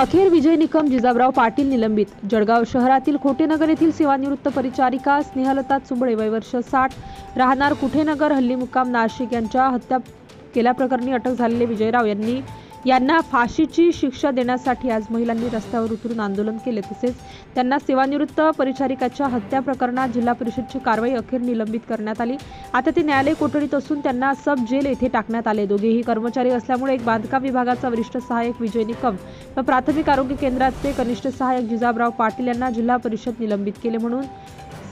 अखेर विजय निकम जिजाबराव पाटील निलंबित. जळगाव शहरातील खोटेनगर येथील सेवानिवृत्त परिचारिका स्नेहलता चुंबळे वय वर्ष साठ राहणार कुठेनगर हल्ली मुक्काम नाशिक यांच्या हत्या केल्याप्रकरणी अटक झालेले विजयराव यांनी यांना फाशीची शिक्षा देण्यासाठी आज महिलांनी रस्त्यावर उतरून आंदोलन केले. तसेच त्यांना सेवानिवृत्त परिचारिकाच्या हत्या प्रकरणात जिल्हा परिषदची कारवाई अखेर निलंबित करण्यात आली. आता ते न्यायालय कोठडीत असून त्यांना सब जेल येथे टाकण्यात आले. दोघेही कर्मचारी असल्यामुळे एक बांधकाम विभागाचा वरिष्ठ सहाय्यक विजय निकम व प्राथमिक आरोग्य केंद्राचे कनिष्ठ सहाय्यक जिजाबराव पाटील यांना जिल्हा परिषद निलंबित केले म्हणून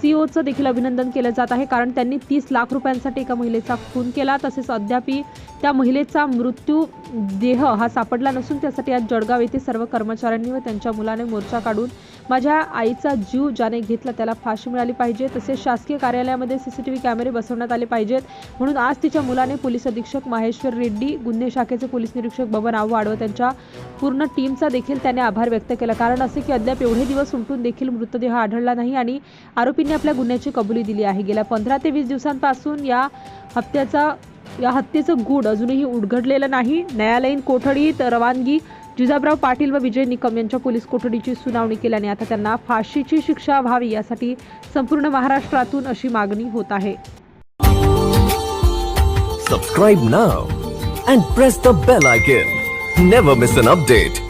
सीओचं देखील अभिनंदन केलं जात आहे कारण त्यांनी तीस लाख रुपयांसाठी एका महिलेचा खून केला. तसेच अद्यापही त्या महिलेचा मृत्यू देह हा सापडला नसून त्यासाठी आज जळगाव येथे सर्व कर्मचाऱ्यांनी व त्यांच्या मुलाने मोर्चा काढून माझ्या आईचा जीव ज्याने घेतला त्याला फाशी मिळाली पाहिजे. तसेच शासकीय कार्यालयामध्ये सीसीटीव्ही कॅमेरे बसवण्यात आले पाहिजेत. म्हणून आज तिच्या मुलाने पोलीस अधीक्षक माहेश्वर रेड्डी गुन्हे शाखेचे पोलीस निरीक्षक बबन आव्हाड व त्यांच्या पूर्ण टीमचा देखील त्याने आभार व्यक्त केला. कारण असे की अद्याप एवढे दिवस उमटून देखील मृतदेह आढळला नाही आणि आरोपींनी आपल्या गुन्ह्याची कबुली दिली आहे. गेल्या पंधरा ते वीस दिवसांपासून या हत्याचा या हत्येचं गूढ अजूनही उलगडलेलं नाही. न्यायालयीन कोठडीत रवानगी जिजाबराव पाटील व विजय निकम यांच्या पोलीस कोठडीची सुनावणी केल्याने आता त्यांना फाशीची शिक्षा व्हावी यासाठी संपूर्ण महाराष्ट्रातून अशी मागणी होत आहे. Subscribe now and press the bell icon never miss an update